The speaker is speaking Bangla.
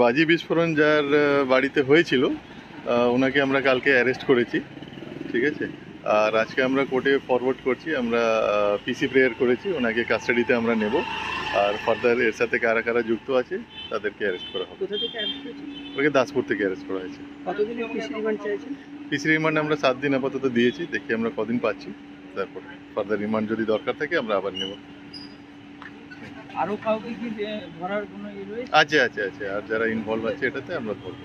বাজি বিস্ফোরণ যার বাড়িতে হয়েছিল ওনাকে আমরা কালকে অ্যারেস্ট করেছি ঠিক আছে? আর আজকে আমরা কোর্টে ফরওয়ার্ড করছি আমরা পিসি প্রেয়ার করেছি ওনাকে কাস্টাডিতে আমরা নেব। আর ফার্দার এর সাথে কারা কারা যুক্ত আছে তাদেরকে অ্যারেস্ট করা হবে? ওকে দাসপুর থেকে অ্যারেস্ট করা হয়েছে। পিসি রিমান্ড আমরা সাত দিন আপাতত দিয়েছি দেখি আমরা কদিন পাচ্ছি। তারপর ফার্দার রিমান্ড যদি দরকার থাকে আমরা আবার নেব। আরও কাউকে কি ধরার কোনো ইয়ে আছে আছে আছে। আর যারা ইনভলভ আছে এটাতে আমরা ধরবো।